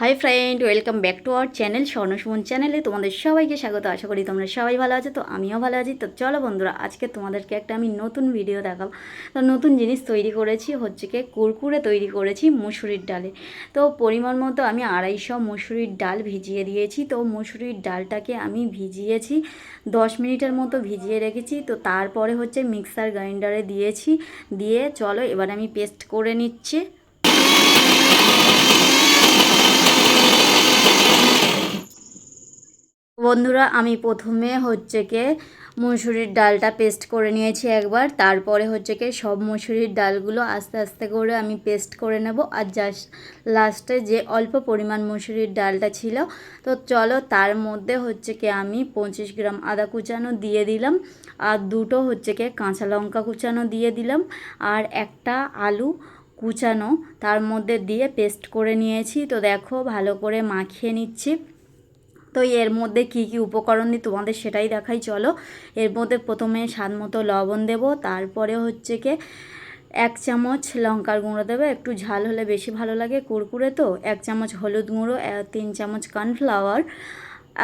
Hi friend welcome back to our channel Swarnasuman চ্যানেলে তোমাদের সবাইকে স্বাগত। আশা করি তোমরা সবাই ভালো আছো, তো আমিও ভালো আছি। তো চলো বন্ধুরা, আজকে তোমাদেরকে একটা আমি নতুন ভিডিও দেখাবো। তো নতুন জিনিস তৈরি করেছি, হচ্ছে কি কুরকুরে তৈরি করেছি মুসুরির ডালে। তো পরিমাণ মতো আমি আড়াইশো মুসুরির ডাল ভিজিয়ে দিয়েছি। তো মুসুরির ডালটাকে আমি ভিজিয়েছি, দশ মিনিটের মতো ভিজিয়ে রেখেছি। তো তারপরে হচ্ছে মিক্সার গ্রাইন্ডারে দিয়েছি। দিয়ে চলো এবার আমি পেস্ট করে নিচ্ছি। বন্ধুরা, আমি প্রথমে হচ্ছে কে মুসুরির ডালটা পেস্ট করে নিয়েছি একবার। তারপরে হচ্ছে কি সব মুসুরির ডালগুলো আস্তে আস্তে করে আমি পেস্ট করে নেব। আর জাস্ট লাস্টে যে অল্প পরিমাণ মুসুরির ডালটা ছিল, তো চলো তার মধ্যে হচ্ছে কি আমি পঁচিশ গ্রাম আদা কুচানো দিয়ে দিলাম। আর দুটো হচ্ছে কি কাঁচা লঙ্কা কুচানো দিয়ে দিলাম। আর একটা আলু কুচানো তার মধ্যে দিয়ে পেস্ট করে নিয়েছি। তো দেখো ভালো করে মাখিয়ে নিচ্ছি। তো এর মধ্যে কি কি উপকরণ দিই তোমাদের সেটাই দেখাই, চলো। এর মধ্যে প্রথমে স্বাদ মতো লবণ দেব, তারপরে হচ্ছে কি এক চামচ লঙ্কার গুঁড়ো দেবে, একটু ঝাল হলে বেশি ভালো লাগে কুরকুরে তো, এক চামচ হলুদ গুঁড়ো তিন চামচ কর্নফ্লাওয়ার,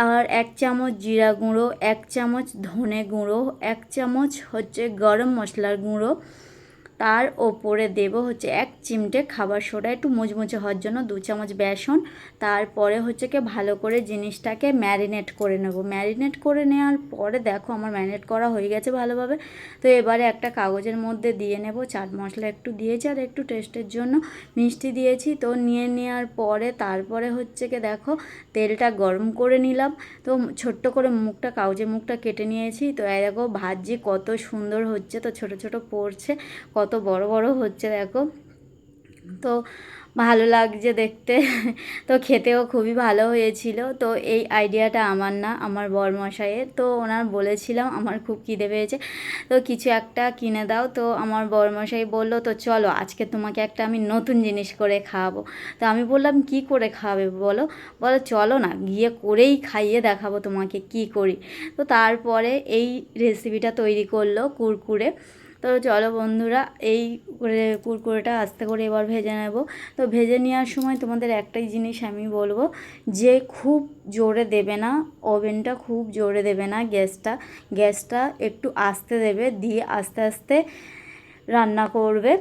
আর এক চামচ জিরা গুঁড়ো, এক চামচ ধনে গুঁড়ো, এক চামচ হচ্ছে গরম মশলার গুঁড়ো তার ওপরে দেব হচ্ছে এক চিমটে খাবার সোডা, একটু মুচমুচে হওয়ার জন্য দু চামচ বেসন। তারপরে হচ্ছে কি ভালো করে জিনিসটাকে ম্যারিনেট করে নেব। ম্যারিনেট করে নেওয়ার পরে দেখো আমার ম্যারিনেট করা হয়ে গেছে ভালোভাবে। তো এবারে একটা কাগজের মধ্যে দিয়ে নেব। চাট মশলা একটু দিয়েছি আর একটু টেস্টের জন্য মিষ্টি দিয়েছি। তো নিয়ে নেওয়ার পরে তারপরে হচ্ছে কি দেখো তেলটা গরম করে নিলাম। তো ছোট্ট করে মুখটা কাগজের মুখটা কেটে নিয়েছি। তো দেখো ভাজি কত সুন্দর হচ্ছে। তো ছোট ছোট পড়ছে কত বড় বড় হচ্ছে দেখো। তো ভালো লাগছে দেখতে। তো খেতেও খুবই ভালো হয়েছিল। তো এই আইডিয়াটা আমার না, আমার বরমশাইয়ের। তো ওনার বলেছিলাম, আমার খুব খিদে পেয়েছে। তো কিছু একটা কিনে দাও। তো আমার বরমশাই বলল, তো চলো, আজকে তোমাকে একটা আমি নতুন জিনিস করে খাওয়াবো। তো আমি বললাম, কি করে খাওয়াবে বলো? বলো, চলো না, গিয়ে করেই খাইয়ে দেখাবো তোমাকে কি করি। তো তারপরে এই রেসিপিটা তৈরি করল কুরকুরে। তো চলো বন্ধুরা, এই করে কুরকুরেটা আস্তে করে এবার ভেজে নেব। তো ভেজে নেওয়ার সময় তোমাদের একটাই জিনিস আমি বলব, যে খুব জোরে দেবে না, ওভেনটা খুব জোরে দেবে না গ্যাসটা। গ্যাসটা একটু আস্তে দেবে, দিয়ে আস্তে আস্তে রান্না করবে।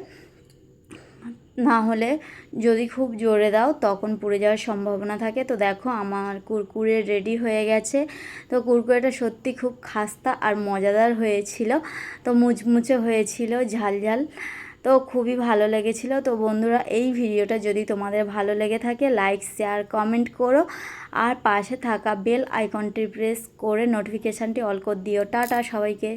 না হলে যদি খুব জোরে দাও, তখন পুড়ে যাওয়ার সম্ভাবনা থাকে। তো দেখো, আমার কুরকুরে রেডি হয়ে গেছে। তো কুরকুরেটা সত্যি খুব খাস্তা আর মজাদার হয়েছিল। তো মুচমুচে হয়েছিল, ঝাল ঝাল। তো খুবই ভালো লেগেছিল। তো বন্ধুরা, এই ভিডিওটা যদি তোমাদের ভালো লেগে থাকে লাইক শেয়ার কমেন্ট করো। আর পাশে থাকা বেল আইকনটি প্রেস করে নোটিফিকেশানটি অল করে দিও। টাটা সবাইকে।